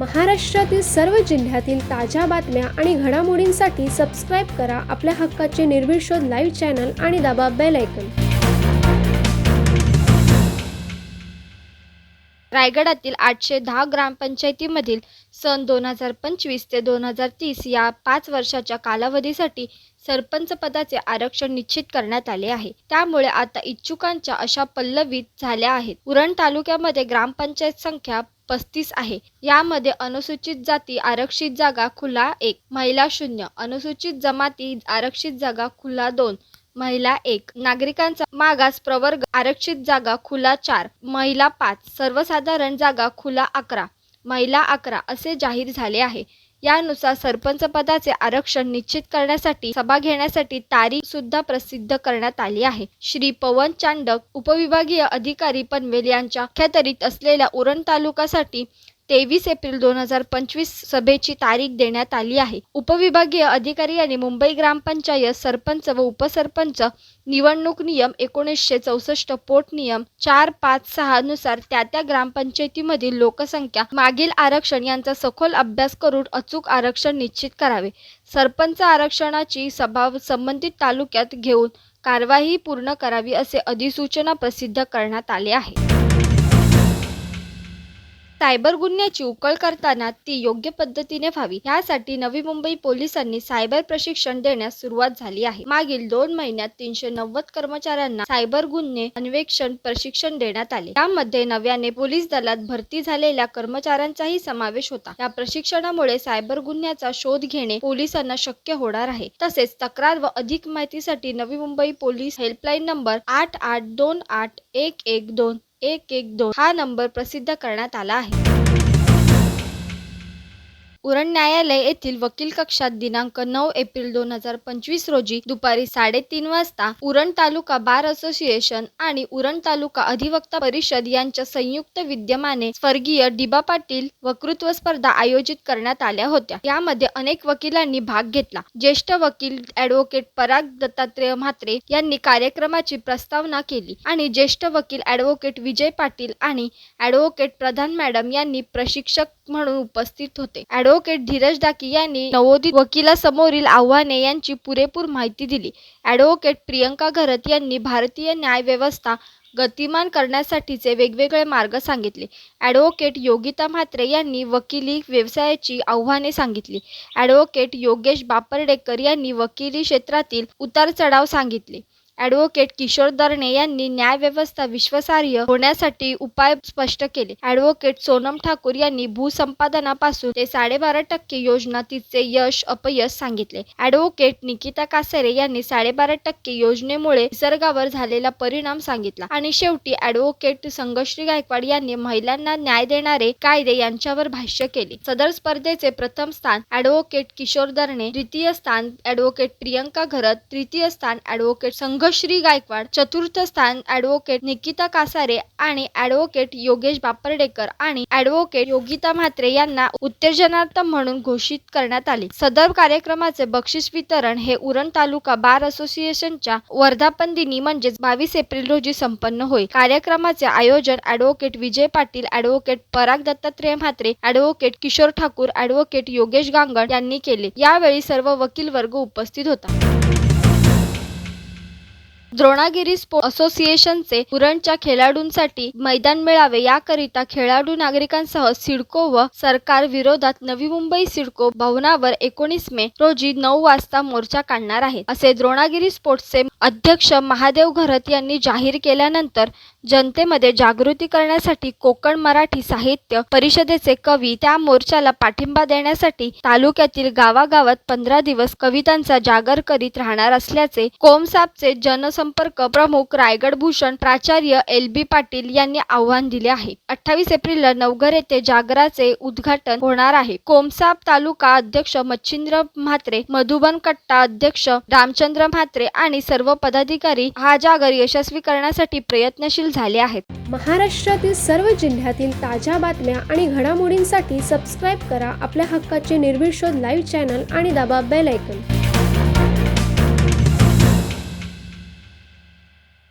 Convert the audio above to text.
महाराष्ट्रातील सर्व जिल्ह्यातील ताज्या बातम्या आणि घडामोडींसाठी सबस्क्राईब करा आपल्या हक्काचे निर्भीड लाईव्ह चॅनल आणि दाबा बेल ऐकन रायगडातील आठशे दहा ग्रामपंचायतीमधील सन दोन हजार पंचवीस ते दोन हजार तीस या पाच वर्षाच्या कालावधीसाठी सरपंच पदाचे आरक्षण निश्चित करण्यात आले आहे. त्यामुळे आता इच्छुकांच्या अशा पल्लवीत झाल्या आहेत. उरण तालुक्यामध्ये ग्रामपंचायत संख्या पस्तीस आहे. यामध्ये अनुसूचित जाती आरक्षित जागा खुला एक महिला शून्य. अनुसूचित जमाती आरक्षित जागा खुला दोन महिला एक. नागरिकांचा मागास प्रवर्ग आरक्षित जागा खुला चार महिला पाच. सर्वसाधारण जागा खुला अकरा. महिला अकरा असे जाहीर झाले आहे. यानुसार सरपंच पदाचे आरक्षण निश्चित करण्यासाठी सभा घेण्यासाठी तारीख सुद्धा प्रसिद्ध करण्यात आली आहे. श्री पवन चांडक उपविभागीय अधिकारी पनवेल यांच्या अखत्यारीत असलेल्या उरण तालुक्यासाठी तेवीस एप्रिल दोन हजार पंचवीस सभेची तारीख देण्यात आली आहे. उपविभागीय अधिकारी यांनी मुंबई ग्रामपंचायत सरपंच व उपसरपंच निवडणूक नियम एकोणीसशे चौसष्ट पोट नियम चार पाच सहा नुसार त्या त्या ग्रामपंचायतीमधील लोकसंख्या मागील आरक्षण यांचा सखोल अभ्यास करून अचूक आरक्षण निश्चित करावे. सरपंच आरक्षणाची सभा संबंधित तालुक्यात घेऊन कारवाई पूर्ण करावी असे अधिसूचना प्रसिद्ध करण्यात आले आहे. सायबर गुन्ह्याची उकल करताना ती योग्य पद्धतीने व्हावी. यासाठी नवी मुंबई पोलिसांनी सायबर प्रशिक्षण देण्यास सुरुवात झाली आहे. मागील दोन महिन्यात तीनशे नव्वद कर्मचाऱ्यांना सायबर गुन्हे अन्वेषण प्रशिक्षण देण्यात आले. यामध्ये नव्याने पोलीस दलात भरती झालेल्या कर्मचाऱ्यांचाही समावेश होता. या प्रशिक्षणामुळे सायबर गुन्ह्याचा शोध घेणे पोलिसांना शक्य होणार आहे. तसेच तक्रार व अधिक माहितीसाठी Navi Mumbai police helpline number आठ आठ दोन आठ एक एक दोन एक एक दोन हा नंबर प्रसिद्ध करण्यात आला आहे. उरण न्यायालय येथील वकील कक्षात दिनांक नऊ एप्रिल दोन हजार पंचवीस रोजी दुपारी साडेतीन वाजता उरण तालुका बार असोसिएशन आणि उरण तालुका अधिवक्ता परिषद यांच्या संयुक्त विद्यमाने स्वर्गीय डिबा पाटील वक्तृत्व स्पर्धा आयोजित करण्यात आल्या होत्या. यामध्ये अनेक वकिलांनी भाग घेतला. ज्येष्ठ वकील ॲडव्होकेट पराग दत्तात्रेय म्हात्रे यांनी कार्यक्रमाची प्रस्तावना केली आणि ज्येष्ठ वकील ॲडव्होकेट विजय पाटील आणि ॲडव्होकेट प्रधान मॅडम यांनी प्रशिक्षक म्हणून उपस्थित होते. ॲडव्होकेट धीरज डाकी यांनी नवोदित वकिलासमोरील आव्हाने यांची पुरेपूर माहिती दिली. ॲडव्होकेट प्रियंका घरत यांनी भारतीय न्यायव्यवस्था गतिमान करण्यासाठीचे वेगवेगळे मार्ग सांगितले. ॲडव्होकेट योगिता म्हात्रे यांनी वकिली व्यवसायाची आव्हाने सांगितली. ॲडव्होकेट योगेश बापर्डेकर यांनी वकिली क्षेत्रातील उतारचढाव सांगितले. ऍडव्होकेट किशोर दरणे यांनी न्यायव्यवस्था विश्वासार्ह होण्यासाठी उपाय स्पष्ट केले. ऍडव्होकेट सोनम ठाकूर यांनी भूसंपादनापासून ते साडेबारा टक्के योजना तिचे यश अपयश सांगितले. ऍडव्होकेट निकिता कासरे यांनी साडेबारा टक्के योजनेमुळे निसर्गावर झालेला परिणाम सांगितला. आणि शेवटी ऍडव्होकेट संघश्री गायकवाड यांनी महिलांना न्याय देणारे कायदे यांच्यावर भाष्य केले. सदर स्पर्धेचे प्रथम स्थान ऍडव्होकेट किशोर दरणे द्वितीय स्थान ऍडव्होकेट प्रियंका घरत तृतीय स्थान ॲडव्होकेट शुभश्री गायकवाड चतुर्थ स्थान ॲडव्होकेट निकिता कासारे आणि ॲडव्होकेट योगेश बापर्डेकर आणि ॲडव्होकेट योगिता म्हात्रे यांना उत्तेजनार्थ म्हणून घोषित करण्यात आले. सदर कार्यक्रमाचे बक्षीस वितरण हे उरण तालुका बार असोसिएशनच्या वर्धापन दिनी म्हणजेच बावीस एप्रिल रोजी संपन्न होईल कार्यक्रमाचे आयोजन advocate Vijay Patil advocate Parag Dattatray Mhatre advocate Kishor Thakur advocate Yogesh Gangan यांनी केले. यावेळी सर्व वकील वर्ग उपस्थित होता. द्रोणागिरी स्पोर्ट असोसिएशनचे पुरणच्या खेळाडूंसाठी मैदान मिळावे याकरिता खेळाडू नागरिकांसह सिडको व सरकार विरोधात नवी मुंबई सिडको भवनावर एकोणीस मे रोजी नऊ वाजता मोर्चा काढणार आहे. असे द्रोणागिरी स्पोर्ट्सचे अध्यक्ष महादेव घरत यांनी जाहीर केल्यानंतर जनतेमध्ये जागृती करण्यासाठी कोकण मराठी साहित्य परिषदेचे कवी त्या मोर्चाला पाठिंबा देण्यासाठी तालुक्यातील गावागावात पंधरा दिवस कवितांचा जागर करीत राहणार असल्याचे कोमसाबचे जनस जनसंपर्क प्रमुख रायगड भूषण प्राचार्य एल बी पाटील यांनी आव्हान दिले आहे. अठ्ठावीस एप्रिलला नवघर येथे जागराचे उद्घाटन होणार आहे. कोमसाब तालुका अध्यक्ष मच्छिंद्र म्हात्रे मधुबन कट्टा अध्यक्ष रामचंद्र म्हात्रे आणि सर्व पदाधिकारी हा जागर यशस्वी करण्यासाठी प्रयत्नशील झाले आहेत. महाराष्ट्रातील सर्व जिल्ह्यातील ताज्या बातम्या आणि घडामोडींसाठी सबस्क्राईब करा आपल्या हक्काचे निर्भीड लाईव्ह चॅनल आणि दाबा बेल ऐकन